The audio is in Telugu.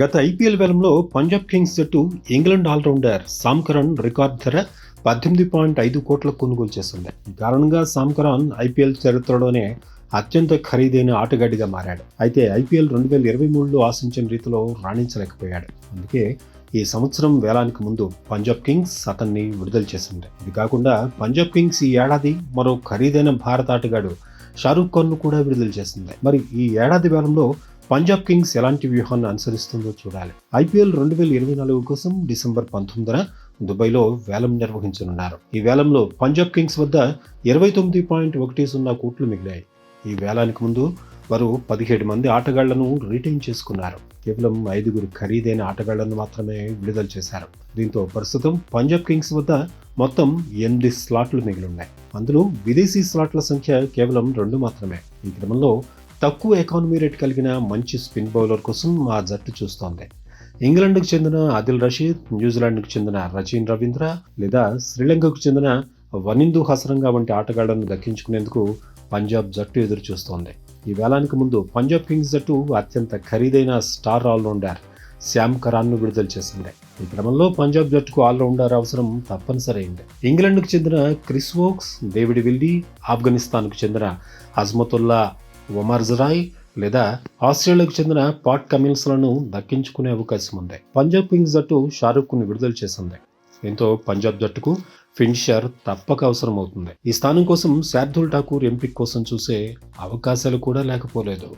గత ఐపీఎల్ వేలంలో పంజాబ్ కింగ్స్ జట్టు England all rounder Sam Curran record ధర పద్దెనిమిది పాయింట్ ఐదు కోట్లకు కొనుగోలు చేసింది. కారణంగా సామ్ ఐపీఎల్ చరిత్రలోనే అత్యంత ఖరీదైన ఆటగాడిగా మారాడు. అయితే ఐపీఎల్ రెండు వేల ఇరవై మూడులో ఆశించిన రీతిలో రాణించలేకపోయాడు. అందుకే ఈ సంవత్సరం వేలానికి ముందు పంజాబ్ కింగ్స్ అతన్ని విడుదల చేసింది. ఇది కాకుండా పంజాబ్ కింగ్స్ ఈ ఏడాది మరో ఖరీదైన భారత ఆటగాడు షారూఖ్ ఖాన్ను కూడా విడుదల చేసింది. మరి ఈ ఏడాది వేలంలో పంజాబ్ కింగ్స్ ఎలాంటి వ్యూహాన్ని అనుసరిస్తుందో చూడాలి. ఐపీఎల్ రెండు వేల ఇరవై నాలుగు కోసం డిసెంబర్ పంతొమ్మిదిన దుబాయ్లో వేలం నిర్వహించనున్నారు. ఈ వేలంలో పంజాబ్ కింగ్స్ వద్ద ఇరవై తొమ్మిది పాయింట్ ఒకటి సున్నా కోట్లు మిగిలాయి. ఈ వేలానికి ముందు వారు పదిహేడు మంది ఆటగాళ్ళను రిటైన్ చేసుకున్నారు. కేవలం ఐదుగురు ఖరీదైన ఆటగాళ్ళను మాత్రమే విడుదల చేశారు. దీంతో ప్రస్తుతం పంజాబ్ కింగ్స్ వద్ద మొత్తం ఎనిమిది స్లాట్లు మిగిలి ఉన్నాయి. అందులో విదేశీ స్లాట్ల సంఖ్య కేవలం రెండు మాత్రమే. ఈ క్రమంలో తక్కువ ఎకానమీ రేట్ కలిగిన మంచి స్పిన్ బౌలర్ కోసం ఆ జట్టు చూస్తోంది. ఇంగ్లాండ్కు చెందిన ఆదిల్ రషీద్ న్యూజిలాండ్కు చెందిన రచీన్ రవీంద్ర లేదా శ్రీలంకకు చెందిన వనిందు హసరంగా వంటి ఆటగాళ్ళను దక్కించుకునేందుకు పంజాబ్ జట్టు ఎదురు చూస్తోంది. ఈ వేలానికి ముందు పంజాబ్ కింగ్స్ జట్టు అత్యంత ఖరీదైన స్టార్ ఆల్రౌండర్ శ్యామ్ కరాన్ను విడుదల చేసింది. ఈ క్రమంలో పంజాబ్ జట్టుకు ఆల్రౌండర్ అవసరం తప్పనిసరి ఇంగ్లాండ్కు చెందిన క్రిస్ వోక్స్ డేవిడ్ విల్లీ ఆఫ్ఘనిస్తాన్కు చెందిన అజ్మతుల్లా ఒమర్జరాయ్ లేదా ఆస్ట్రేలియాకు చెందిన పాట్ కమిల్స్లను దక్కించుకునే అవకాశం ఉంది. పంజాబ్ కింగ్స్ జట్టు షారుఖ్ను విడుదల చేసింది. దీంతో పంజాబ్ జట్టుకు ఫిన్షర్ తప్పక అవసరం అవుతుంది. ఈ స్థానం కోసం శార్దుల్ ఠాకూర్ ఎంపిక కోసం చూసే అవకాశాలు కూడా లేకపోలేదు.